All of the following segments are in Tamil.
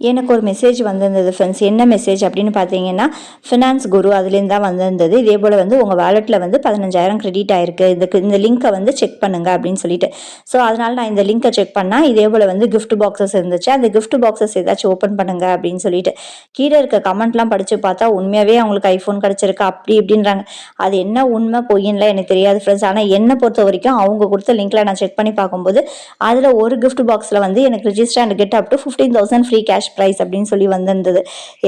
எனக்கு ஒரு மெசேஜ் வந்திருந்தது ஃப்ரெண்ட்ஸ் என்ன மெசேஜ் அப்படின்னு பார்த்தீங்கன்னா ஃபினான்ஸ் குரு அதுலேருந்து தான் வந்திருந்தது. இதே போல் வந்து உங்கள் வேலெட்டில் வந்து பதினஞ்சாயிரம் கிரெடிட் ஆயிருக்கு. இதுக்கு இந்த லிங்க்கை வந்து செக் பண்ணுங்க அப்படின்னு சொல்லிட்டு. ஸோ அதனால நான் இந்த லிங்க்கை செக் பண்ணால் இதே போல் வந்து கிஃப்ட் பாக்ஸஸ் இருந்துச்சு. அந்த கிஃப்ட் பாக்ஸஸ் ஏதாச்சும் ஓப்பன் பண்ணுங்க அப்படின்னு சொல்லிட்டு. கீழே இருக்க கமெண்ட்லாம் படித்து பார்த்தா உண்மையாகவே அவங்களுக்கு ஐஃபோன் கிடச்சிருக்கு. அப்படி இப்படின்றாங்க. அது என்ன உண்மை பொய்யன்லாம் எனக்கு தெரியாது ஃப்ரெண்ட்ஸ் ஆனால் என்னை பொறுத்த வரைக்கும் அவங்க கொடுத்த லிங்க்கில் நான் செக் பண்ணி பார்க்கும்போது அதில் ஒரு கிஃப்ட் பாக்ஸில் வந்து எனக்கு register and get up to fifteen thousand free cash prize அப்படின்னு சொல்லி வந்திருந்தது.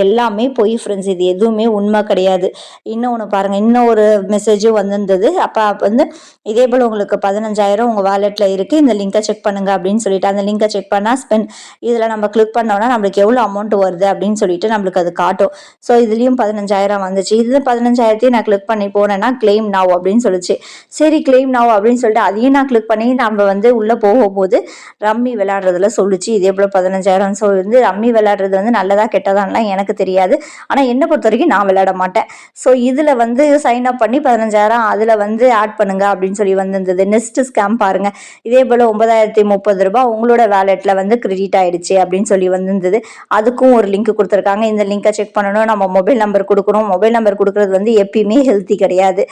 எல்லாமே பொய் ஃப்ரெண்ட்ஸ் இது எதுவுமே உண்மை கிடையாது. இன்னும் ஒன்று பாருங்கள் இன்னும் ஒரு மெசேஜும் வந்திருந்தது. அப்போ வந்து இதே போல் உங்களுக்கு பதினஞ்சாயிரம் உங்கள் வாலெட்டில் இருக்குது இந்த லிங்கை செக் பண்ணுங்க அப்படின்னு சொல்லிட்டு அந்த லிங்கை செக் பண்ணால் ஸ்பெண்ட் இதில் நம்ம கிளிக் பண்ணோம்னா நம்மளுக்கு எவ்வளோ அமௌண்ட் வருது அப்படின்னு சொல்லிட்டு நம்மளுக்கு அது காட்டும். ஸோ இதுலேயும் பதினஞ்சாயிரம் வந்துச்சு. இது பதினஞ்சாயிரத்தையும் நான் கிளிக் பண்ணி போனேன்னா கிளைம் நாவ் அப்படின்னு சொல்லிச்சு. சரி கிளைம் நாவ் அப்படின்னு சொல்லிட்டு அதையும் நான் கிளிக் பண்ணி நம்ம வந்து உள்ளே போகும்போது ரம்மி விளையாடுறதுல சொல்லிச்சு. இதே போல் பதினஞ்சாயிரம் ஸோ வந்து ரம்மி விளையாடுறது வந்து நல்லதா கெட்டதான்லாம் எனக்கு தெரியாது. ஆனால் என்னை பொறுத்த வரைக்கும் நான் விளையாட மாட்டேன். ஸோ இதில் வந்து சைன் அப் பண்ணி பதினஞ்சாயிரம் அதில் வந்து ஆட் பண்ணுங்க அப்படின்னு சொல்லி வந்திருந்தது. நெக்ஸ்ட் ஸ்கேம் பாருங்க. இதே போல் ஒன்பதாயிரத்தி முப்பது ரூபாய் உங்களோட வேலெட்டில் வந்து கிரெடிட் ஆயிடுச்சு அப்படின்னு சொல்லி வந்திருந்தது. அதுக்கும் ஒரு லிங்க் கொடுத்துருக்காங்க. இந்த லிங்கை செக் பண்ணணும். நம்ம மொபைல் நம்பர் கொடுக்கணும். மொபைல் நம்பர் கொடுக்குறது வந்து எப்பயுமே ஹெல்த்தி கிடையாது.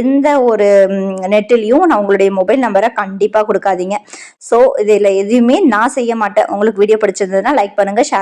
எந்த ஒரு நெட்டிலையும் நான் உங்களுடைய மொபைல் நம்பரை கண்டிப்பாக கொடுக்காதீங்க. ஸோ இதில் எதுவுமே நான் செய்ய மாட்டேன். உங்களுக்கு வீடியோ பிடிச்சிருந்ததுன்னா லைக் பண்ணுங்கள் ஷேர்